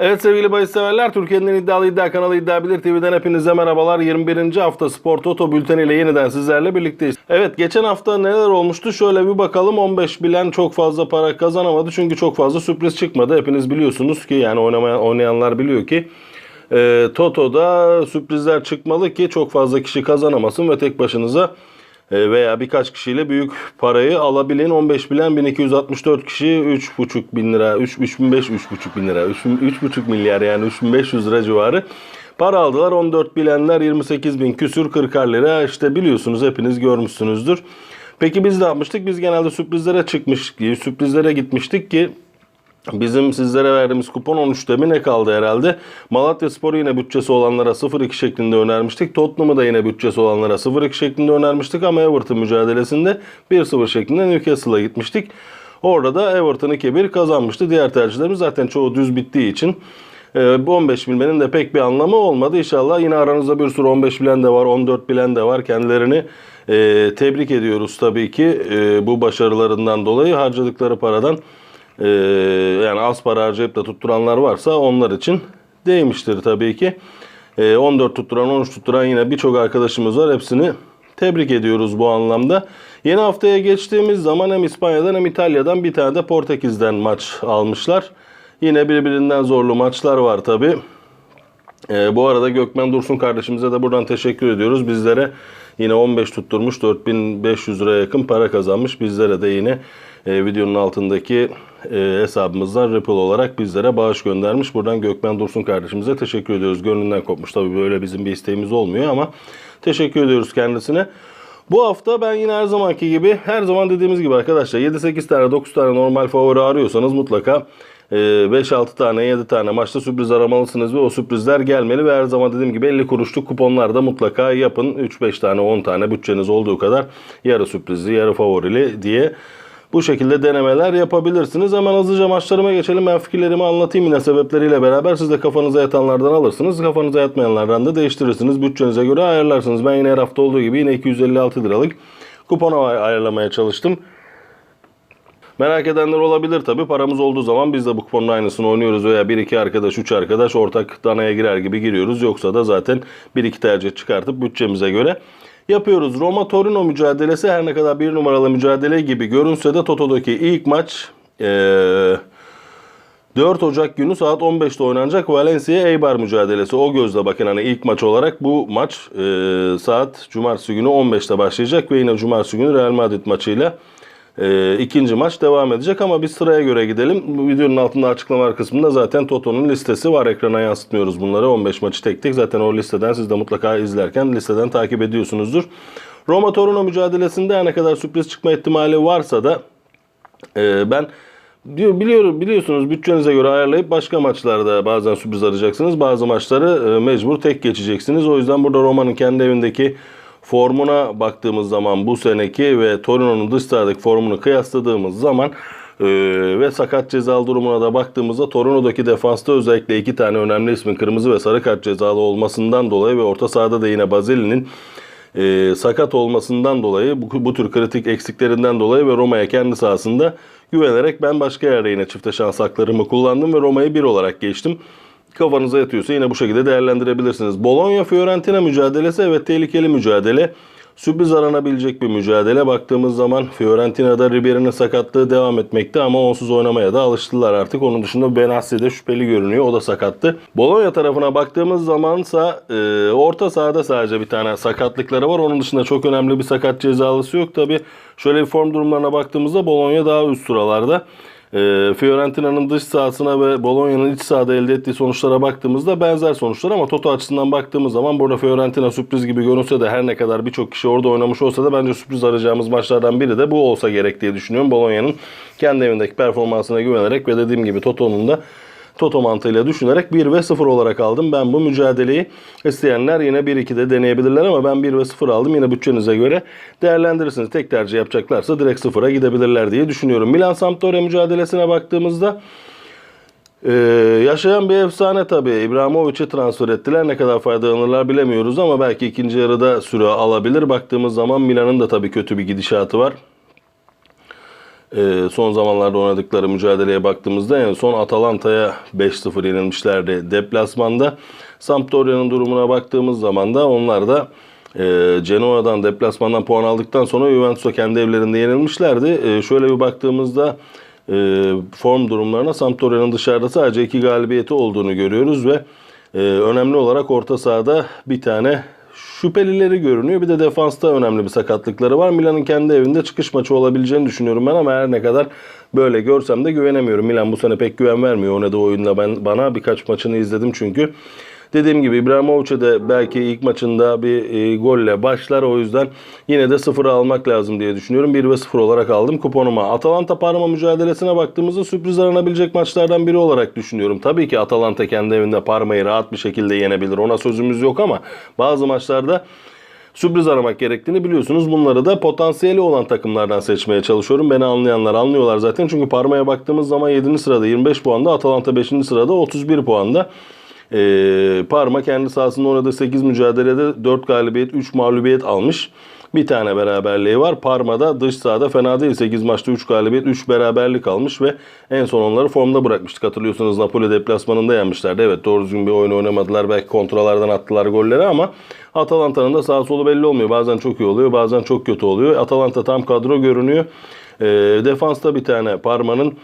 Evet sevgili bahis severler, Türkiye'nin en iddialı iddia kanalı İddia Bilir TV'den hepinize merhabalar. 21. hafta Spor Toto bülteni ile yeniden sizlerle birlikteyiz. Evet geçen hafta neler olmuştu şöyle bir bakalım. 15 bilen çok fazla para kazanamadı çünkü çok fazla sürpriz çıkmadı. Hepiniz biliyorsunuz ki yani oynamayan, oynayanlar biliyor ki e, Toto'da sürprizler çıkmalı ki çok fazla kişi kazanamasın ve tek başınıza veya birkaç kişiyle büyük parayı alabilin. 15 bilen 1264 kişi 3,5 bin lira, 3, 3500, 3,5 bin lira, 3,5 milyar yani 3500 lira civarı para aldılar. 14 bilenler 28 bin küsür 40 lira işte biliyorsunuz hepiniz görmüşsünüzdür. Peki biz ne yapmıştık? Biz genelde sürprizlere çıkmış, sürprizlere gitmiştik ki Bizim sizlere verdiğimiz kupon 13'te mi ne kaldı herhalde? Malatya Spor'u yine bütçesi olanlara 0-2 şeklinde önermiştik. Tottenham'ı da yine bütçesi olanlara 0-2 şeklinde önermiştik ama Everton mücadelesinde 1-0 şeklinde Newcastle'a gitmiştik. Orada da Everton 2-1 kazanmıştı. Diğer tercihlerimiz zaten çoğu düz bittiği için e, bu 15 bilmenin de pek bir anlamı olmadı. İnşallah yine aranızda bir sürü 15 bilen de var, 14 bilen de var. Kendilerini e, tebrik ediyoruz tabii ki e, bu başarılarından dolayı harcadıkları paradan ee, yani az para harcayıp da tutturanlar varsa onlar için değmiştir tabii ki. Ee, 14 tutturan 13 tutturan yine birçok arkadaşımız var. Hepsini tebrik ediyoruz bu anlamda. Yeni haftaya geçtiğimiz zaman hem İspanya'dan hem İtalya'dan bir tane de Portekiz'den maç almışlar. Yine birbirinden zorlu maçlar var tabii. Ee, bu arada Gökmen Dursun kardeşimize de buradan teşekkür ediyoruz. Bizlere yine 15 tutturmuş 4500 liraya yakın para kazanmış. Bizlere de yine e, videonun altındaki e, hesabımızdan Ripple olarak bizlere bağış göndermiş. Buradan Gökmen Dursun kardeşimize teşekkür ediyoruz. Gönlünden kopmuş tabii böyle bizim bir isteğimiz olmuyor ama teşekkür ediyoruz kendisine. Bu hafta ben yine her zamanki gibi her zaman dediğimiz gibi arkadaşlar 7-8 tane 9 tane normal favori arıyorsanız mutlaka e, 5-6 tane 7 tane maçta sürpriz aramalısınız ve o sürprizler gelmeli ve her zaman dediğim gibi 50 kuruşluk kuponlar da mutlaka yapın. 3-5 tane 10 tane bütçeniz olduğu kadar yarı sürprizli yarı favorili diye bu şekilde denemeler yapabilirsiniz. Hemen hızlıca maçlarıma geçelim. Ben fikirlerimi anlatayım yine sebepleriyle beraber. Siz de kafanıza yatanlardan alırsınız. Kafanıza yatmayanlardan da değiştirirsiniz. Bütçenize göre ayarlarsınız. Ben yine her hafta olduğu gibi yine 256 liralık kupona ay- ayarlamaya çalıştım. Merak edenler olabilir tabi. Paramız olduğu zaman biz de bu kuponun aynısını oynuyoruz veya 1-2 arkadaş, 3 arkadaş ortak danaya girer gibi giriyoruz. Yoksa da zaten 1-2 tercih çıkartıp bütçemize göre yapıyoruz. Roma Torino mücadelesi her ne kadar bir numaralı mücadele gibi görünse de Toto'daki ilk maç eee 4 Ocak günü saat 15'te oynanacak Valencia Eibar mücadelesi. O gözle bakın hani ilk maç olarak bu maç eee, saat Cumartesi günü 15'te başlayacak ve yine Cumartesi günü Real Madrid maçıyla eee, ikinci maç devam edecek ama biz sıraya göre gidelim. Bu videonun altında açıklamalar kısmında zaten Toto'nun listesi var. Ekrana yansıtmıyoruz bunları. 15 maçı tek tek zaten o listeden siz de mutlaka izlerken listeden takip ediyorsunuzdur. Roma Torino mücadelesinde ne kadar sürpriz çıkma ihtimali varsa da ee, ben diyor biliyorum biliyorsunuz bütçenize göre ayarlayıp başka maçlarda bazen sürpriz arayacaksınız. Bazı maçları e, mecbur tek geçeceksiniz. O yüzden burada Roma'nın kendi evindeki formuna baktığımız zaman bu seneki ve Torino'nun dış formunu kıyasladığımız zaman e, ve sakat cezalı durumuna da baktığımızda Torino'daki defansta özellikle iki tane önemli ismin kırmızı ve sarı kart cezalı olmasından dolayı ve orta sahada da yine Bazili'nin e, sakat olmasından dolayı bu, bu tür kritik eksiklerinden dolayı ve Roma'ya kendi sahasında güvenerek ben başka yerde yine çifte şans haklarımı kullandım ve Roma'yı bir olarak geçtim. Kafanıza yatıyorsa yine bu şekilde değerlendirebilirsiniz. Bologna Fiorentina mücadelesi evet tehlikeli mücadele. Sürpriz aranabilecek bir mücadele. Baktığımız zaman Fiorentina'da Ribery'nin sakatlığı devam etmekte ama onsuz oynamaya da alıştılar artık. Onun dışında Benassi de şüpheli görünüyor. O da sakattı. Bologna tarafına baktığımız zamansa e, orta sahada sadece bir tane sakatlıkları var. Onun dışında çok önemli bir sakat cezalısı yok. Tabi şöyle bir form durumlarına baktığımızda Bologna daha üst sıralarda. E, Fiorentina'nın dış sahasına ve Bologna'nın iç sahada elde ettiği sonuçlara baktığımızda benzer sonuçlar ama Toto açısından baktığımız zaman burada Fiorentina sürpriz gibi görünse de her ne kadar birçok kişi orada oynamış olsa da bence sürpriz arayacağımız maçlardan biri de bu olsa gerek diye düşünüyorum. Bologna'nın kendi evindeki performansına güvenerek ve dediğim gibi Toto'nun da Toto mantığıyla düşünerek 1 ve 0 olarak aldım. Ben bu mücadeleyi isteyenler yine 1-2'de deneyebilirler ama ben 1 ve 0 aldım. Yine bütçenize göre değerlendirirsiniz. Tek tercih yapacaklarsa direkt 0'a gidebilirler diye düşünüyorum. Milan Sampdoria mücadelesine baktığımızda ee, yaşayan bir efsane tabii. İbrahimovic'i transfer ettiler. Ne kadar faydalanırlar bilemiyoruz ama belki ikinci yarıda süre alabilir. Baktığımız zaman Milan'ın da tabii kötü bir gidişatı var. Ee, son zamanlarda oynadıkları mücadeleye baktığımızda en son Atalanta'ya 5-0 yenilmişlerdi deplasmanda. Sampdoria'nın durumuna baktığımız zaman da onlar da e, Genoa'dan deplasmandan puan aldıktan sonra Juventus'a kendi evlerinde yenilmişlerdi. E, şöyle bir baktığımızda e, form durumlarına Sampdoria'nın dışarıda sadece iki galibiyeti olduğunu görüyoruz ve önemli olarak orta sahada bir tane şüphelileri görünüyor. Bir de defansta önemli bir sakatlıkları var. Milan'ın kendi evinde çıkış maçı olabileceğini düşünüyorum ben ama her ne kadar böyle görsem de güvenemiyorum. Milan bu sene pek güven vermiyor oynadığı oyunda ben bana birkaç maçını izledim çünkü. Dediğim gibi İbrahimovic'e de belki ilk maçında bir e, golle başlar. O yüzden yine de sıfırı almak lazım diye düşünüyorum. 1 ve 0 olarak aldım kuponuma. Atalanta Parma mücadelesine baktığımızda sürpriz aranabilecek maçlardan biri olarak düşünüyorum. Tabii ki Atalanta kendi evinde Parma'yı rahat bir şekilde yenebilir. Ona sözümüz yok ama bazı maçlarda sürpriz aramak gerektiğini biliyorsunuz. Bunları da potansiyeli olan takımlardan seçmeye çalışıyorum. Beni anlayanlar anlıyorlar zaten. Çünkü Parma'ya baktığımız zaman 7. sırada 25 puanda, Atalanta 5. sırada 31 puanda. Ee, Parma kendi sahasında oynadığı 8 mücadelede 4 galibiyet 3 mağlubiyet almış. Bir tane beraberliği var. Parma'da dış sahada fena değil. 8 maçta 3 galibiyet 3 beraberlik almış ve en son onları formda bırakmıştık. Hatırlıyorsunuz Napoli deplasmanında yenmişlerdi. Evet doğru düzgün bir oyun oynamadılar. Belki kontralardan attılar golleri ama Atalanta'nın da sağ solu belli olmuyor. Bazen çok iyi oluyor bazen çok kötü oluyor. Atalanta tam kadro görünüyor. Ee, defansta bir tane Parma'nın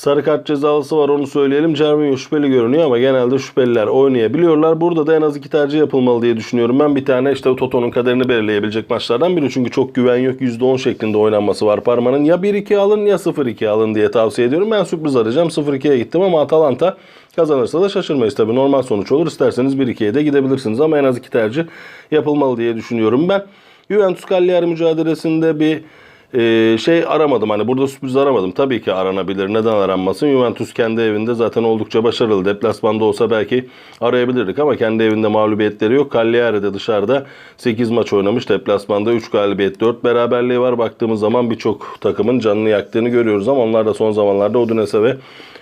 Sarı kart cezalısı var onu söyleyelim. Cervinho şüpheli görünüyor ama genelde şüpheliler oynayabiliyorlar. Burada da en az iki tercih yapılmalı diye düşünüyorum. Ben bir tane işte Toto'nun kaderini belirleyebilecek maçlardan biri. Çünkü çok güven yok. %10 şeklinde oynanması var Parma'nın. Ya 1-2 alın ya 0-2 alın diye tavsiye ediyorum. Ben sürpriz arayacağım. 0-2'ye gittim ama Atalanta kazanırsa da şaşırmayız tabii. Normal sonuç olur. İsterseniz 1-2'ye de gidebilirsiniz ama en az iki tercih yapılmalı diye düşünüyorum ben. Juventus Cagliari mücadelesinde bir ee, şey aramadım hani burada sürpriz aramadım. Tabii ki aranabilir. Neden aranmasın? Juventus kendi evinde zaten oldukça başarılı. Deplasmanda olsa belki arayabilirdik ama kendi evinde mağlubiyetleri yok. Cagliari de dışarıda 8 maç oynamış. Deplasmanda 3 galibiyet 4 beraberliği var. Baktığımız zaman birçok takımın canını yaktığını görüyoruz ama onlar da son zamanlarda Udinese ve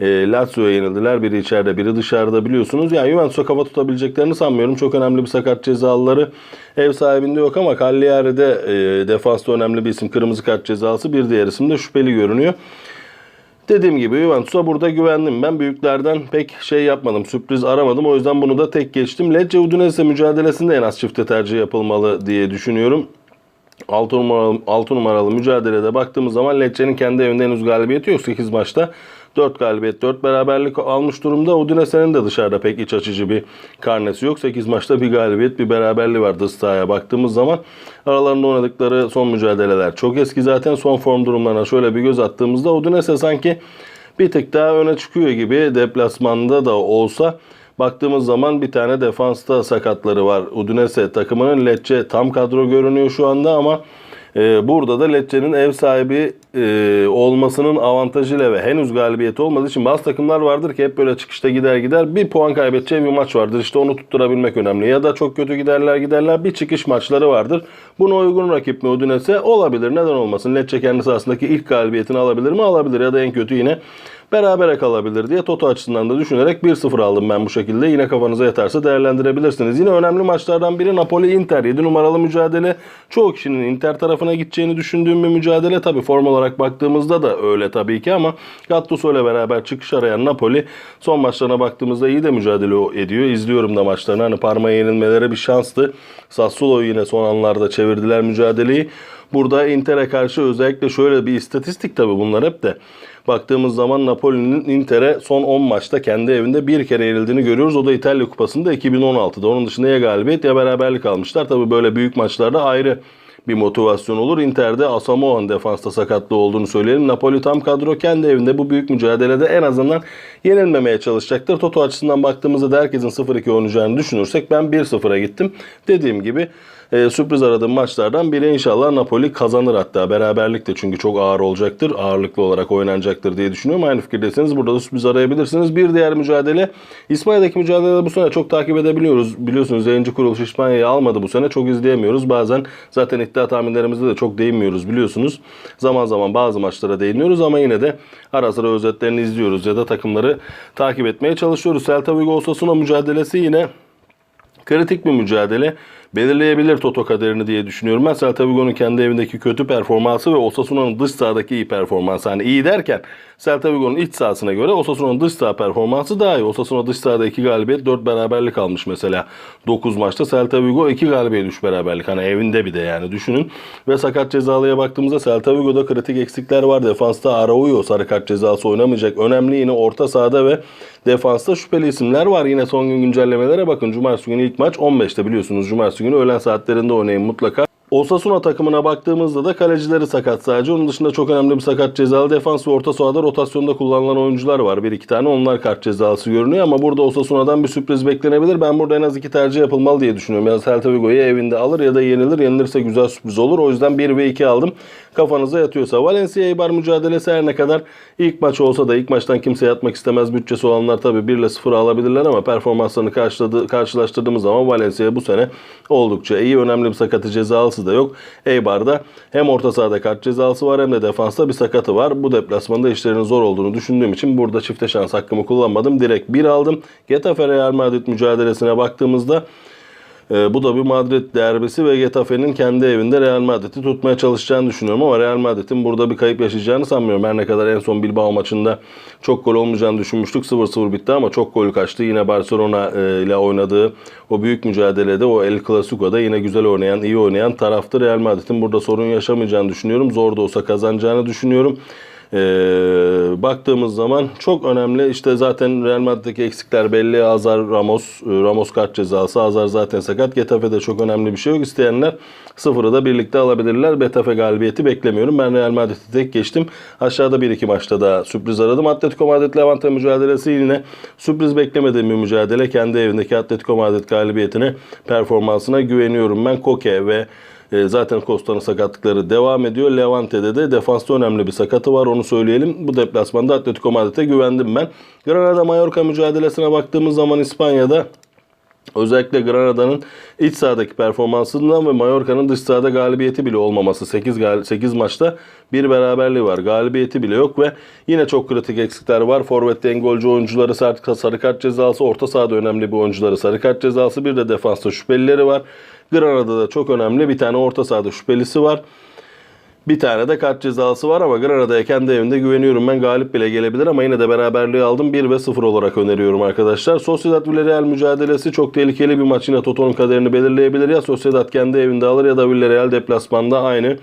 e, Lazio'ya yenildiler. Biri içeride biri dışarıda biliyorsunuz. Yani Juventus'a kafa tutabileceklerini sanmıyorum. Çok önemli bir sakat cezalıları ev sahibinde yok ama Cagliari'de e, defansta önemli bir isim. Kırmızı kart cezası. Bir diğer isim de şüpheli görünüyor. Dediğim gibi Juventus'a burada güvendim. Ben büyüklerden pek şey yapmadım. Sürpriz aramadım. O yüzden bunu da tek geçtim. Lecce Udinese mücadelesinde en az çifte tercih yapılmalı diye düşünüyorum. 6 numaralı, 6 numaralı mücadelede baktığımız zaman Lecce'nin kendi evinde henüz galibiyeti yok 8 maçta. 4 galibiyet 4 beraberlik almış durumda. Udinese'nin de dışarıda pek iç açıcı bir karnesi yok. 8 maçta bir galibiyet bir beraberliği var dış baktığımız zaman. Aralarında oynadıkları son mücadeleler çok eski zaten. Son form durumlarına şöyle bir göz attığımızda Udinese sanki bir tık daha öne çıkıyor gibi deplasmanda da olsa. Baktığımız zaman bir tane defansta sakatları var. Udinese takımının Lecce tam kadro görünüyor şu anda ama e, burada da Lecce'nin ev sahibi e, olmasının avantajıyla ve henüz galibiyeti olmadığı için bazı takımlar vardır ki hep böyle çıkışta gider gider bir puan kaybedeceği bir maç vardır. İşte onu tutturabilmek önemli. Ya da çok kötü giderler giderler bir çıkış maçları vardır. Buna uygun rakip mi Udinese? Olabilir. Neden olmasın? Lecce kendi sahasındaki ilk galibiyetini alabilir mi? Alabilir. Ya da en kötü yine berabere kalabilir diye Toto açısından da düşünerek 1-0 aldım ben bu şekilde. Yine kafanıza yatarsa değerlendirebilirsiniz. Yine önemli maçlardan biri Napoli-Inter. 7 numaralı mücadele. Çoğu kişinin Inter tarafına gideceğini düşündüğüm bir mücadele. Tabi form olarak baktığımızda da öyle tabii ki ama Gattuso ile beraber çıkış arayan Napoli son maçlarına baktığımızda iyi de mücadele ediyor. İzliyorum da maçlarını. Hani Parma'ya yenilmeleri bir şanstı. Sassuolo yine son anlarda çevirdiler mücadeleyi. Burada Inter'e karşı özellikle şöyle bir istatistik tabii bunlar hep de. Baktığımız zaman Napoli'nin Inter'e son 10 maçta kendi evinde bir kere yenildiğini görüyoruz. O da İtalya Kupası'nda 2016'da. Onun dışında ya galibiyet ya beraberlik almışlar. Tabii böyle büyük maçlarda ayrı bir motivasyon olur. Inter'de Asamoah'ın defansta sakatlığı olduğunu söyleyelim. Napoli tam kadro kendi evinde bu büyük mücadelede en azından yenilmemeye çalışacaktır. Toto açısından baktığımızda da herkesin 0-2 oynayacağını düşünürsek ben 1-0'a gittim. Dediğim gibi e, sürpriz aradığım maçlardan biri inşallah Napoli kazanır hatta. Beraberlik de çünkü çok ağır olacaktır. Ağırlıklı olarak oynanacaktır diye düşünüyorum. Aynı fikirdeyseniz burada da sürpriz arayabilirsiniz. Bir diğer mücadele İspanya'daki mücadeleleri bu sene çok takip edebiliyoruz. Biliyorsunuz yayıncı kuruluş İspanya'yı almadı bu sene. Çok izleyemiyoruz. Bazen zaten iddia tahminlerimizde de çok değinmiyoruz biliyorsunuz. Zaman zaman bazı maçlara değiniyoruz ama yine de ara sıra özetlerini izliyoruz ya da takımları takip etmeye çalışıyoruz. Celta Vigo Osasuna mücadelesi yine Kritik bir mücadele belirleyebilir Toto kaderini diye düşünüyorum. Ben Celta Vigo'nun kendi evindeki kötü performansı ve Osasuna'nın dış sahadaki iyi performansı. Hani iyi derken Celta Vigo'nun iç sahasına göre Osasuna'nın dış saha performansı daha iyi. Osasuna dış sahada 2 galibiyet 4 beraberlik almış mesela 9 maçta. Celta Vigo 2 galibiyet 3 beraberlik. Hani evinde bir de yani düşünün. Ve sakat cezalıya baktığımızda Celta Vigo'da kritik eksikler var. Defansta Araujo sarı kart cezası oynamayacak. Önemli yine orta sahada ve defansta şüpheli isimler var. Yine son gün güncellemelere bakın. Cumartesi günü ilk maç 15'te biliyorsunuz. Cumartesi günü öğlen saatlerinde oynayın mutlaka. Osasuna takımına baktığımızda da kalecileri sakat sadece. Onun dışında çok önemli bir sakat cezalı defans ve orta sahada rotasyonda kullanılan oyuncular var. Bir iki tane onlar kart cezalısı görünüyor ama burada Osasuna'dan bir sürpriz beklenebilir. Ben burada en az iki tercih yapılmalı diye düşünüyorum. Ya Celta Vigo'yu evinde alır ya da yenilir. Yenilirse güzel sürpriz olur. O yüzden 1 ve 2 aldım. Kafanıza yatıyorsa. Valencia Eibar mücadelesi her ne kadar ilk maç olsa da ilk maçtan kimse yatmak istemez. Bütçesi olanlar tabii 1 ile 0 alabilirler ama performanslarını karşıladı, karşılaştırdığımız zaman Valencia bu sene oldukça iyi. Önemli bir sakatı cezalısı da yok. Eibar'da hem orta sahada kart cezalısı var hem de defansta bir sakatı var. Bu deplasmanda işlerinin zor olduğunu düşündüğüm için burada çifte şans hakkımı kullanmadım. Direkt 1 aldım. Getafe Real Madrid mücadelesine baktığımızda ee, bu da bir Madrid derbisi ve Getafe'nin kendi evinde Real Madrid'i tutmaya çalışacağını düşünüyorum ama Real Madrid'in burada bir kayıp yaşayacağını sanmıyorum. Her ne kadar en son Bilbao maçında çok gol olmayacağını düşünmüştük. 0-0 bitti ama çok gol kaçtı. Yine Barcelona e, ile oynadığı o büyük mücadelede o El Clasico'da yine güzel oynayan, iyi oynayan taraftı. Real Madrid'in burada sorun yaşamayacağını düşünüyorum. Zor da olsa kazanacağını düşünüyorum. Ee, baktığımız zaman çok önemli. İşte zaten Real Madrid'deki eksikler belli. Azar Ramos, e, Ramos kart cezası. Azar zaten sakat. Getafe'de çok önemli bir şey yok. İsteyenler sıfırı da birlikte alabilirler. Getafe galibiyeti beklemiyorum. Ben Real Madrid'i tek geçtim. Aşağıda 1-2 maçta da sürpriz aradım. Atletico Madrid Levante mücadelesi yine sürpriz beklemediğim bir mücadele. Kendi evindeki Atletico Madrid galibiyetine, performansına güveniyorum. Ben Koke ve e, zaten Costa'nın sakatlıkları devam ediyor. Levante'de de defansta önemli bir sakatı var onu söyleyelim. Bu deplasmanda Atletico Madrid'e güvendim ben. Granada Mallorca mücadelesine baktığımız zaman İspanya'da Özellikle Granada'nın iç sahadaki performansından ve Mallorca'nın dış sahada galibiyeti bile olmaması. 8, gal 8 maçta bir beraberliği var. Galibiyeti bile yok ve yine çok kritik eksikler var. Forvet'te en golcü oyuncuları sarı kart cezası. Orta sahada önemli bir oyuncuları sarı kart cezası. Bir de defansta şüphelileri var. Granada'da çok önemli bir tane orta sahada şüphelisi var. Bir tane de kart cezası var ama Granada'ya kendi evinde güveniyorum. Ben galip bile gelebilir ama yine de beraberliği aldım. 1 ve 0 olarak öneriyorum arkadaşlar. Sociedad Villarreal mücadelesi çok tehlikeli bir maç. Yine Toto'nun kaderini belirleyebilir. Ya Sociedad kendi evinde alır ya da Villarreal deplasmanda aynı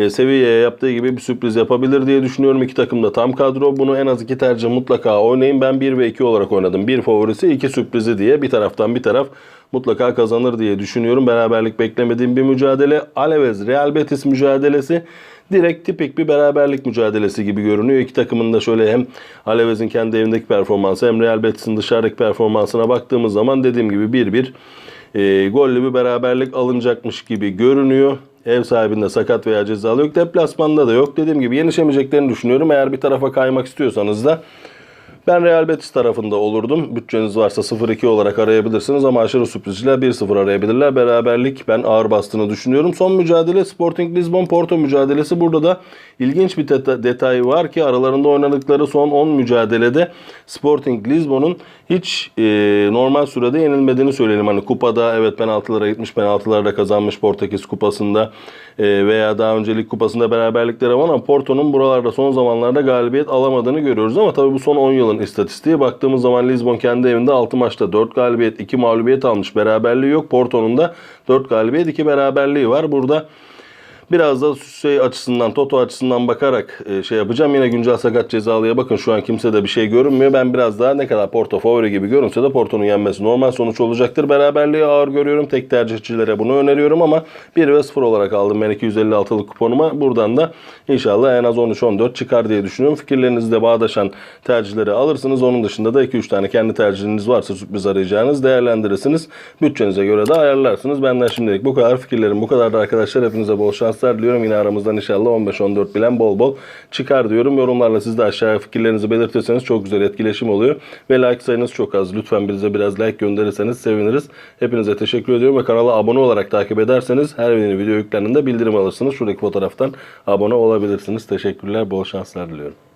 e, seviyeye yaptığı gibi bir sürpriz yapabilir diye düşünüyorum. İki takım da tam kadro. Bunu en az iki tercih mutlaka oynayın. Ben 1 ve 2 olarak oynadım. Bir favorisi, iki sürprizi diye bir taraftan bir taraf mutlaka kazanır diye düşünüyorum. Beraberlik beklemediğim bir mücadele. Alaves Real Betis mücadelesi direkt tipik bir beraberlik mücadelesi gibi görünüyor. İki takımın da şöyle hem Alaves'in kendi evindeki performansı hem Real Betis'in dışarıdaki performansına baktığımız zaman dediğim gibi 1-1 e, gollü bir beraberlik alınacakmış gibi görünüyor. Ev sahibinde sakat veya cezalı yok. Deplasmanda da yok. Dediğim gibi yenişemeyeceklerini düşünüyorum. Eğer bir tarafa kaymak istiyorsanız da ben Real Betis tarafında olurdum. Bütçeniz varsa 0-2 olarak arayabilirsiniz ama aşırı sürprizle 1-0 arayabilirler. Beraberlik ben ağır bastığını düşünüyorum. Son mücadele Sporting Lisbon Porto mücadelesi. Burada da ilginç bir deta- detay var ki aralarında oynadıkları son 10 mücadelede Sporting Lisbon'un hiç e, normal sürede yenilmediğini söyleyelim. Hani kupada evet penaltılara gitmiş, penaltılarda kazanmış Portekiz kupasında e, veya daha öncelik kupasında beraberlikleri ama Porto'nun buralarda son zamanlarda galibiyet alamadığını görüyoruz ama tabii bu son 10 yılın istatistiği. Baktığımız zaman Lisbon kendi evinde 6 maçta 4 galibiyet, 2 mağlubiyet almış. Beraberliği yok. Porto'nun da 4 galibiyet, 2 beraberliği var. Burada Biraz da şey açısından, Toto açısından bakarak e, şey yapacağım. Yine güncel sakat cezalıya bakın şu an kimse de bir şey görünmüyor. Ben biraz daha ne kadar Porto favori gibi görünse de Porto'nun yenmesi normal sonuç olacaktır. Beraberliği ağır görüyorum. Tek tercihçilere bunu öneriyorum ama 1 ve 0 olarak aldım ben 256'lık kuponuma. Buradan da inşallah en az 13-14 çıkar diye düşünüyorum. Fikirlerinizle bağdaşan tercihleri alırsınız. Onun dışında da 2-3 tane kendi tercihiniz varsa sürpriz arayacağınız değerlendirirsiniz. Bütçenize göre de ayarlarsınız. Benden şimdilik bu kadar. Fikirlerim bu kadar da arkadaşlar. Hepinize bol şanslar diliyorum. Yine aramızdan inşallah 15-14 bilen bol bol çıkar diyorum. Yorumlarla siz de aşağıya fikirlerinizi belirtirseniz çok güzel etkileşim oluyor. Ve like sayınız çok az. Lütfen bize biraz like gönderirseniz seviniriz. Hepinize teşekkür ediyorum ve kanala abone olarak takip ederseniz her yeni video yüklendiğinde bildirim alırsınız. Şuradaki fotoğraftan abone olabilirsiniz. Teşekkürler. Bol şanslar diliyorum.